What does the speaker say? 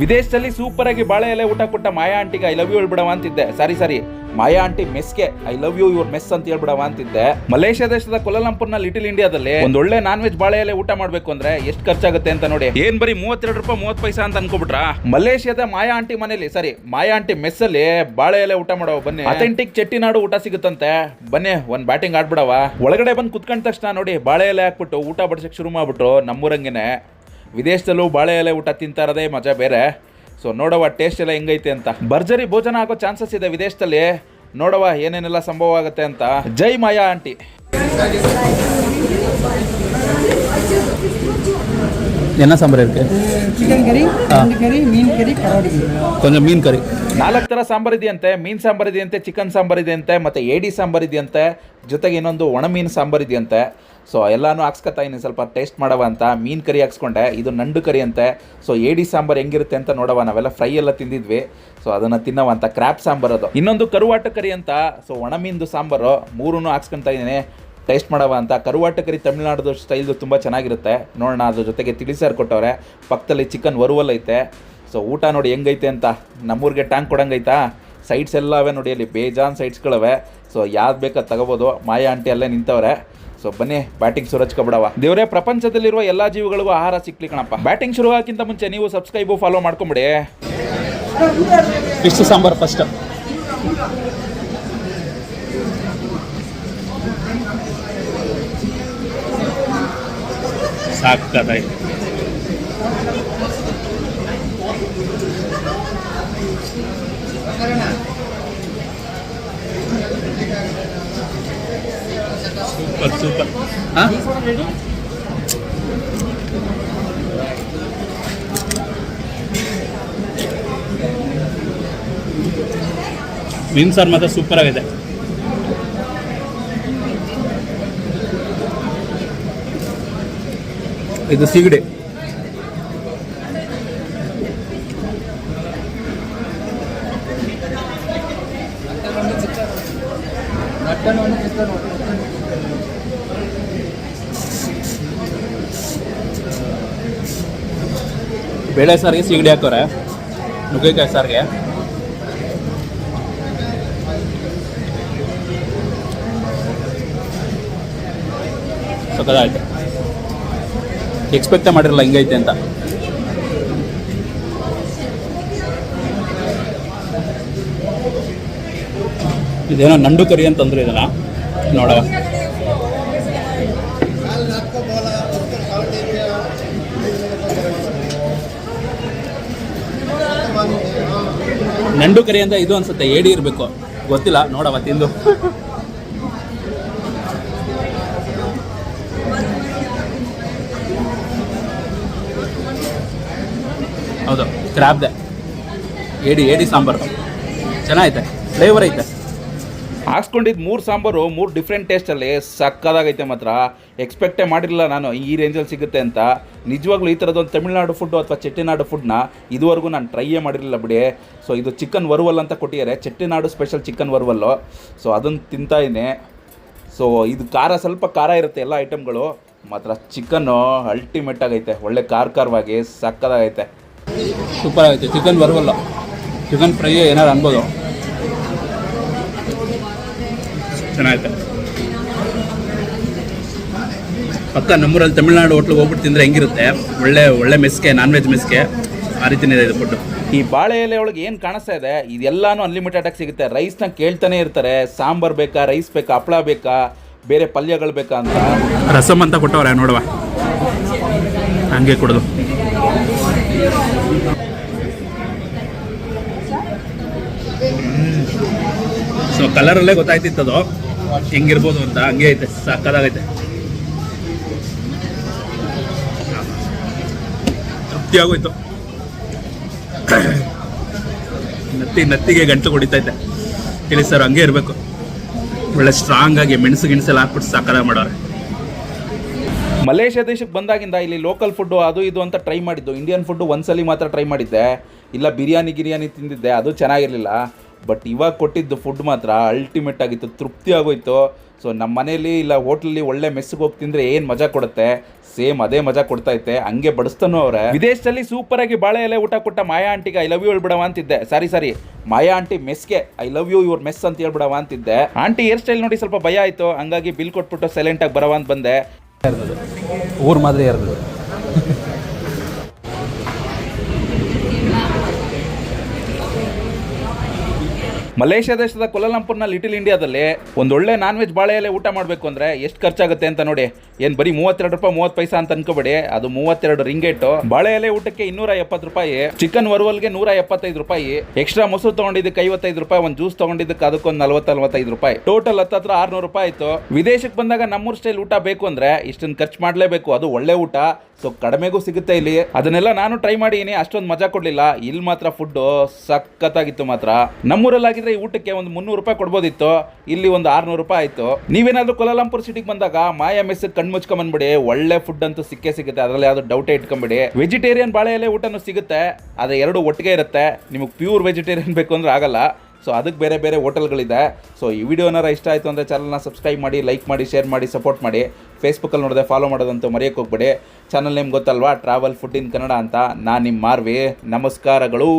ವಿದೇಶದಲ್ಲಿ ಸೂಪರ್ ಆಗಿ ಬಾಳೆ ಎಲೆ ಊಟ ಕೊಟ್ಟ ಮಾಯಾ ಆಂಟಿಗೆ ಐ ಲವ್ ಯು ಹೇಳ್ಬಿಡವ ಅಂತಿದ್ದೆ. ಸಾರಿ, ಸರಿ. Maya aunty ಮೆಸ್ಗೆ I love you your mess ಅಂತ ಹೇಳ್ಬಿಡವ ಅಂತಿದ್ದೆ. ಮಲೇಷ್ಯಾ ದೇಶದ ಕೊಲಲಂಪುರ್ನ ಲಿಟಲ್ ಇಂಡಿಯಾದಲ್ಲಿ ಒಂದು ಒಳ್ಳೆ ನಾನ್ ವೆಜ್ ಬಾಳೆ ಎಲೆ ಊಟ ಮಾಡ್ಬೇಕು ಅಂದ್ರೆ ಎಷ್ಟು ಖರ್ಚಾಗುತ್ತೆ ಅಂತ ನೋಡಿ. ಏನ್ ಬರೀ ಮೂವತ್ತೆರಡು ರೂಪಾಯಿ, ಮೂವತ್ತು ಪೈಸಾ ಅಂತ ಅನ್ಕೊಬಿಟ್ರಾ? ಮಲೇಷ್ಯಾದ ಮಾಯಾ ಆಂಟಿ ಮನೇಲಿ, ಸರಿ, ಮಾಯಾ ಆಂಟಿ ಮೆಸ್ ಅಲ್ಲಿ ಬಾಳೆ ಎಲೆ ಊಟ ಮಾಡೋ ಬನ್ನಿ. ಅಥೆಂಟಿಕ್ ಚೆಟ್ಟಿನಾಡು ಊಟ ಸಿಗುತ್ತಂತೆ. ಬನ್ನಿ, ಒಂದ್ ಬ್ಯಾಟಿಂಗ್ ಆಡ್ಬಿಡವ ಒಳಗಡೆ ಬಂದು ಕುತ್ಕೊಂಡ ತಕ್ಷಣ ನೋಡಿ ಬಾಳೆ ಎಲೆ ಹಾಕ್ಬಿಟ್ಟು ಊಟ ಬಡ್ಸಕ್ ಶುರು ಮಾಡ್ಬಿಟ್ರು ನಮ್ಮೂರಂಗೆನೆ. ವಿದೇಶದಲ್ಲೂ ಬಾಳೆ ಎಲೆ ಊಟ ತಿಂತಾ ಇರೋದೇ ಮಜಾ ಬೇರೆ ಸೊ ನೋಡವ ಟೇಸ್ಟ್ ಎಲ್ಲ ಹೆಂಗೈತೆ ಅಂತ ಭರ್ಜರಿ ಭೋಜನ ಆಗೋ ಚಾನ್ಸಸ್ ಇದೆ ವಿದೇಶದಲ್ಲಿ ನೋಡವ ಏನೇನೆಲ್ಲ ಸಂಭವ ಆಗುತ್ತೆ ಅಂತ ಜೈ ಮಾಯಾ ಆಂಟಿ என்ன சாம்பார் இருக்கு சிக்கன் கறி நண்டு கறி மீன் கறி கரோடி கறி கொஞ்சம் மீன் கறி ನಾಲ್ಕು ಥರ ಸಾಂಬಾರ್ ಇದೆಯಂತೆ ಮೀನ್ ಸಾಂಬಾರ್ ಇದೆಯಂತೆ ಚಿಕನ್ ಸಾಂಬಾರ್ ಇದೆಯಂತೆ ಮತ್ತೆ ಏಡಿ ಸಾಂಬಾರ್ ಇದೆಯಂತೆ ಜೊತೆಗೆ ಇನ್ನೊಂದು ಒಣ ಮೀನು ಸಾಂಬಾರ್ ಇದೆಯಂತೆ ಸೊ ಎಲ್ಲಾನು ಹಾಕ್ಸ್ಕೊತಾ ಇದ್ದೀನಿ ಸ್ವಲ್ಪ ಟೇಸ್ಟ್ ಮಾಡವ ಅಂತ. ಮೀನು ಕರಿ ಹಾಕ್ಸ್ಕೊಂಡೆ. ಇದು ನಂಡು ಕರಿ ಅಂತೆ. ಸೊ ಏಡಿ ಸಾಂಬಾರು ಹೆಂಗಿರುತ್ತೆ ಅಂತ ನೋಡವ. ನಾವೆಲ್ಲ ಫ್ರೈ ಎಲ್ಲ ತಿಂದಿದ್ವಿ. ಸೊ ಅದನ್ನು ತಿನ್ನವ ಅಂತ. ಕ್ರ್ಯಾಪ್ ಸಾಂಬಾರು ಅದು. ಇನ್ನೊಂದು ಕರುವಾಟ ಕರಿ ಅಂತ. ಸೊ ಒಣ ಮೀನ್ದು ಸಾಂಬಾರು. ಮೂರೂ ಹಾಕ್ಸ್ಕೊಂತ ಇದ್ದೀನಿ ಟೇಸ್ಟ್ ಮಾಡವ ಅಂತ. ಕರುವಾಟ ಕರಿ ತಮಿಳ್ನಾಡು ಸ್ಟೈಲ್ದು ತುಂಬ ಚೆನ್ನಾಗಿರುತ್ತೆ. ನೋಡೋಣ, ಅದ್ರ ಜೊತೆಗೆ ತಿಳಿಸಾರು ಕೊಟ್ಟವ್ರೆ. ಪಕ್ಕದಲ್ಲಿ ಚಿಕನ್ ವರುವಲ್ ಐತೆ ಸೊ ಊಟ ನೋಡಿ ಹೆಂಗೈತೆ ಅಂತ. ನಮ್ಮೂರಿಗೆ ಟ್ಯಾಂಕ್ ಕೊಡಂಗೈತಾ? ಸೈಡ್ಸ್ ಎಲ್ಲವೇ ಅವೆ ನೋಡಿ ಅಲ್ಲಿ ಬೇಜಾನ್ ಸೈಟ್ಸ್ಗಳವೆ ಸೊ ಯಾವ್ದು ಬೇಕಾದ ತಗೋಬೋದು. ಮಾಯಾ ಆಂಟಿ ಅಲ್ಲೇ ನಿಂತವ್ರೆ. ಸೊ ಬನ್ನಿ ಬ್ಯಾಟಿಂಗ್ ಶುರು ಹಚ್ಕೊಬಿಡವ ದೇವರೇ ಪ್ರಪಂಚದಲ್ಲಿರುವ ಎಲ್ಲ ಜೀವಿಗಳಿಗೂ ಆಹಾರ ಸಿಕ್ಲಿ ಕಣಪ್ಪ. ಬ್ಯಾಟಿಂಗ್ ಶುರು ಆಗಕ್ಕಿಂತ ಮುಂಚೆ ನೀವು ಸಬ್ಸ್ಕ್ರೈಬು ಫಾಲೋ ಮಾಡ್ಕೊಂಬಿಡಿ. ಇಷ್ಟು ಸಾಂಬಾರ್ ಫಸ್ಟ್ ಸಾಕಾಯ್ತು ಸೂಪರ್ ಸೂಪರ್ ಹಾಂ? ಮೀನು ಸಾರು ಮಾತ್ರ ಸೂಪರ್ ಆಗಿದೆ. ಇದು ಸಿಗಡಿ. ಬೇಳೆ ಸಾರಿಗೆ ಸಿಗಡಿ ಹಾಕೋರೆ. ನುಗ್ಗೆಕಾಯಿ ಸಾರಿಗೆ. ಸಕದಾಯ್ತು ಎಕ್ಸ್ಪೆಕ್ಟೇ ಮಾಡಿರಲ್ಲ ಹಿಂಗೈತೆ ಅಂತ. ಇದೇನೋ ನಂಡು ಕರಿ ಅಂತಂದ್ರೆ ಇದನ್ನ. ನೋಡವ ನಂಡು ಕರಿ ಅಂತ ಇದು ಅನ್ಸುತ್ತೆ, ಏಡಿ ಇರಬೇಕು. ಗೊತ್ತಿಲ್ಲ ನೋಡವ ತಿಂದು. ಹೌದು ಕ್ರಾಬ್ದೆ ಏಡಿ ಏಡಿ ಸಾಂಬಾರು. ಚೆನ್ನಾಗೈತೆ ಫ್ಲೇವರ್ ಐತೆ. ಹಾಕ್ಸ್ಕೊಂಡಿದ್ದು ಮೂರು ಸಾಂಬಾರು, ಮೂರು ಡಿಫ್ರೆಂಟ್ ಟೇಸ್ಟಲ್ಲಿ ಸಕ್ಕದಾಗೈತೆ ಮಾತ್ರ. ಎಕ್ಸ್ಪೆಕ್ಟೇ ಮಾಡಿರಲಿಲ್ಲ ನಾನು, ಈ ರೇಂಜಲ್ಲಿ ಸಿಗುತ್ತೆ ಅಂತ. ನಿಜವಾಗ್ಲೂ ಈ ಥರದೊಂದು ತಮಿಳ್ನಾಡು ಫುಡ್ಡು ಅಥವಾ ಚೆಟ್ಟಿನಾಡು ಫುಡ್ನ ಇದುವರೆಗೂ ನಾನು ಟ್ರೈಯೇ ಮಾಡಿರಲಿಲ್ಲ ಬಿಡಿ. ಸೊ ಇದು ಚಿಕನ್ ವರ್ವಲ್ ಅಂತ ಕೊಟ್ಟಿದ್ದಾರೆ. Chettinad special chicken varuval. So ಅದನ್ನು ತಿಂತಾ ಇದ್ದೀನಿ ಸೊ ಇದು ಖಾರ, ಸ್ವಲ್ಪ ಖಾರ ಇರುತ್ತೆ ಎಲ್ಲ ಐಟಮ್ಗಳು ಮಾತ್ರ ಚಿಕನ್ನು ಅಲ್ಟಿಮೇಟ್ ಆಗೈತೆ. ಒಳ್ಳೆ ಖಾರ ಖಾರವಾಗಿ ಸಕ್ಕದಾಗೈತೆ. ಸೂಪರ್ ಆಗೈತೆ. ಚಿಕನ್ ವರ್ವಲ್ಲು. ಚಿಕನ್ ಫ್ರೈ ಏನಾರು ಅನ್ಬೋದು. ಚೆನ್ನಾಗೈತೆ ಪಕ್ಕ ನಮ್ಮೂರಲ್ಲಿ ತಮಿಳ್ನಾಡು ಹೋಟ್ಲಿಗೆ ಹೋಗ್ಬಿಟ್ಟು ತಿಂದರೆ ಹೆಂಗಿರುತ್ತೆ? ಒಳ್ಳೆ ಒಳ್ಳೆ ಮೆಸ್ಗೆ ನಾನ್ ವೆಜ್ ಮೆಸ್ಗೆ. ಆ ರೀತಿನೇ ಇದೆ ಇದು ಫುಡ್ಡು ಈ ಬಾಳೆ ಎಲೆ ಒಳಗೆ ಏನು ಕಾಣಿಸ್ತಾ ಇದೆ? ಇದೆಲ್ಲಾನು ಅನ್ಲಿಮಿಟೆಡ್ ಆಗಿ ಸಿಗುತ್ತೆ. ರೈಸ್ನ ಕೇಳ್ತಾನೆ ಇರ್ತಾರೆ. ಸಾಂಬಾರ್ ಬೇಕಾ ರೈಸ್ ಬೇಕಾ ಹಪ್ಪಳ ಬೇಕಾ ಬೇರೆ ಪಲ್ಯಗಳು ಬೇಕಾ ಅಂತ. ರಸಮ್ ಅಂತ ಕೊಟ್ಟವ್ರೆ ನೋಡುವ? ಹಂಗೆ ಕೊಡೋದು. ಸೊ ಕಲರಲ್ಲೇ ಗೊತ್ತಾಯ್ತಿತ್ತದು. ಹೆಂಗಿರ್ಬೋದು ಅಂತ ಹಂಗೆ ಐತೆ ಸಕ್ಕದಾಗೈತೆ ತೃಪ್ತಿ ಆಗೋಯ್ತು ನತ್ತಿ ನತ್ತಿಗೆ ಗಂಟು ಹೊಡಿತೈತೆ ಇಲ್ಲಿ ಸರ್, ಹಂಗೆ ಇರಬೇಕು. ಒಳ್ಳೆ ಸ್ಟ್ರಾಂಗ್ ಆಗಿ ಮೆಣಸು ಗಿಣಸೆಲ್ಲ ಹಾಕ್ಬಿಟ್ಟು ಸಕ್ಕದಾಗ ಮಾಡೋರೆ. ಮಲೇಷ್ಯಾ ದೇಶಕ್ಕೆ ಬಂದಾಗಿಂದ ಇಲ್ಲಿ ಲೋಕಲ್ ಫುಡ್ಡು ಅದು ಇದು ಅಂತ ಟ್ರೈ ಮಾಡಿದ್ದು. ಇಂಡಿಯನ್ ಫುಡ್ಡು ಒಂದ್ಸಲಿ ಮಾತ್ರ ಟ್ರೈ ಮಾಡಿದ್ದೆ. ಇಲ್ಲ, ಬಿರಿಯಾನಿ, ಗಿರಿಯಾನಿ ತಿಂದಿದ್ದೆ. ಅದು ಚೆನ್ನಾಗಿರಲಿಲ್ಲ. ಬಟ್ ಇವಾಗ ಕೊಟ್ಟಿದ್ದು ಫುಡ್ ಮಾತ್ರ ಅಲ್ಟಿಮೇಟ್ ಆಗಿತ್ತು ತೃಪ್ತಿ ಆಗೋಯ್ತು. ಸೊ ನಮ್ಮ ಮನೇಲಿ ಇಲ್ಲ ಹೋಟ್ಲಲ್ಲಿ ಒಳ್ಳೆ ಮೆಸ್ಸಿಗೆ ಹೋಗಿ ತಿಂದರೆ ಏನು ಮಜಾ ಕೊಡುತ್ತೆ? ಸೇಮ್ ಅದೇ ಮಜಾ ಕೊಡ್ತೈತೆ ಹಂಗೆ ಬಡಿಸ್ತಾನು ಅವರೇ. ವಿದೇಶದಲ್ಲಿ ಸೂಪರ್ ಆಗಿ ಬಾಳೆ ಎಲೆ ಊಟ ಕೊಟ್ಟ ಮಾಯಾ ಆಂಟಿಗೆ ಐ ಲವ್ ಯು ಹೇಳ್ಬಿಡವ ಅಂತಿದ್ದೆ. ಸಾರಿ ಸಾರಿ ಮಾಯಾ ಆಂಟಿ ಮೆಸ್ಗೆ ಐ ಲವ್ ಯು ಇವ್ರ ಮೆಸ್ ಅಂತ ಹೇಳ್ಬಿಡವ ಅಂತಿದ್ದೆ. ಆಂಟಿ ಹೇರ್ ಸ್ಟೈಲ್ ನೋಡಿ ಸ್ವಲ್ಪ ಭಯ ಆಯಿತು ಹಂಗಾಗಿ ಬಿಲ್ ಕೊಟ್ಬಿಟ್ಟು ಸೈಲೆಂಟಾಗಿ ಬರವ ಅಂತ ಬಂದೆ. ಊರು ಮಾದರಿ ಇರ್ತದೆ ಮಲೇಷ್ಯಾ ದೇಶದ ಕೊಲಲಂಪುರ್ನ ಲಿಟಿಲ್ ಇಂಡಿಯಾದಲ್ಲಿ ಒಂದು ಒಳ್ಳೆ ನಾನ್ ವೆಜ್ ಬಾಳೆಯಲ್ಲೇ ಊಟ ಮಾಡಬೇಕು ಅಂದ್ರೆ ಎಷ್ಟು ಖರ್ಚಾಗುತ್ತೆ ಅಂತ ನೋಡಿ. ಏನ್ ಬರೀ ಮೂವತ್ತೆರಡು ರೂಪಾಯಿ, ಮೂವತ್ತು ಪೈಸಾ ಅಂತ ಅನ್ಕೋಬೇಡಿ. ಅದು ಮೂವತ್ತೆರಡು ರಿಂಗೇಟು ಬಾಳೆ ಎಲೆ ಊಟಕ್ಕೆ ಇನ್ನೂರ ಎಪ್ಪತ್ತು ರೂಪಾಯಿ ಚಿಕನ್ ವರುವಲ್ಗೆ ನೂರ ಎಪ್ಪತ್ತೈದು ರೂಪಾಯಿ ಎಕ್ಸ್ಟ್ರಾ ಮೊಸರು ತೊಗೊಂಡಿದ್ದಕ್ಕೆ ಐವತ್ತೈದು ರೂಪಾಯಿ, ಒಂದು ಜ್ಯೂಸ್ ತೊಗೊಂಡಿದ್ದಕ್ಕೆ ಅದಕ್ಕೊಂದು ನಲ್ವತ್ತು ನಲ್ವತ್ತೈದು ರೂಪಾಯಿ ಟೋಟಲ್ ಹತ್ತತ್ರ ಆರ್ನೂರು ರೂಪಾಯಿ ಆಯಿತು. ವಿದೇಶಕ್ಕೆ ಬಂದಾಗ ನಮ್ಮೂರು ಸ್ಟೈಲ್ ಊಟ ಬೇಕು ಅಂದ್ರೆ ಇಷ್ಟನ್ನು ಖರ್ಚು ಮಾಡಲೇಬೇಕು. ಅದು ಒಳ್ಳೆ ಊಟ. ಸೊ ಕಡಿಮೆಗೂ ಸಿಗುತ್ತೆ ಇಲ್ಲಿ. ಅದನ್ನೆಲ್ಲ ನಾನು ಟ್ರೈ ಮಾಡೀನಿ. ಅಷ್ಟೊಂದು ಮಜಾ ಕೊಡಲಿಲ್ಲ. ಇಲ್ಲಿ ಮಾತ್ರ ಫುಡ್ ಸಖತ್ತಾಗಿತ್ತು ಮಾತ್ರ. ನಮ್ಮೂರಲ್ಲಾಗಿದ್ರೆ ಈ ಊಟಕ್ಕೆ ಒಂದು ಮುನ್ನೂರು ರೂಪಾಯಿ ಕೊಡ್ಬೋದಿತ್ತು, ಇಲ್ಲಿ ಒಂದು ಆರ್ನೂರು ರೂಪಾಯಿ ಆಯ್ತು. ನೀವೇನಾದರೂ ಕೊಲಾಲಂಪುರ್ ಸಿಟಿಗೆ ಬಂದಾಗ ಮಾಯಾ ಮೆಸ್ ಕಣ್ ಮುಚ್ಕೊಂಬಂದ್ಬಿಡಿ ಒಳ್ಳೆ ಫುಡ್ ಅಂತೂ ಸಿಕ್ಕೇ ಸಿಗುತ್ತೆ, ಅದರಲ್ಲಿ ಯಾವ್ದು ಡೌಟೇ ಇಟ್ಕೊಂಬಿಡಿ ವೆಜಿಟೇರಿಯನ್ ಬಾಳೆ ಎಲೆ ಊಟನೂ ಸಿಗುತ್ತೆ, ಆದರೆ ಎರಡು ಒಟ್ಟಿಗೆ ಇರುತ್ತೆ, ನಿಮಗೆ ಪ್ಯೂರ್ ವೆಜಿಟೇರಿಯನ್ ಬೇಕು ಅಂದ್ರೆ ಆಗಲ್ಲ. ಸೊ ಅದಕ್ಕೆ ಬೇರೆ ಬೇರೆ ಹೋಟೆಲ್ಗಳಿದೆ. ಸೊ ಈ ವಿಡಿಯೋನಾರ ಇಷ್ಟ ಆಯಿತು ಅಂದರೆ ಚಾನಲ್ನ ಸಬ್ಸ್ಕ್ರೈಬ್ ಮಾಡಿ ಲೈಕ್ ಮಾಡಿ ಶೇರ್ ಮಾಡಿ ಸಪೋರ್ಟ್ ಮಾಡಿ. ಫೇಸ್ಬುಕ್ಕಲ್ಲಿ ನೋಡಿದೆ ಫಾಲೋ ಮಾಡೋದಂತೂ ಮರೆಯೋಕ್ಕೆ ಹೋಗ್ಬೇಡಿ. ಚಾನಲ್ ನೇಮ್ ಗೊತ್ತಲ್ವಾ? ಟ್ರಾವೆಲ್ ಫುಡ್ ಇನ್ ಕನ್ನಡ ಅಂತ. ನಾನು ನಿಮ್ಮ ಮಾರ್ವಿ. ನಮಸ್ಕಾರಗಳು.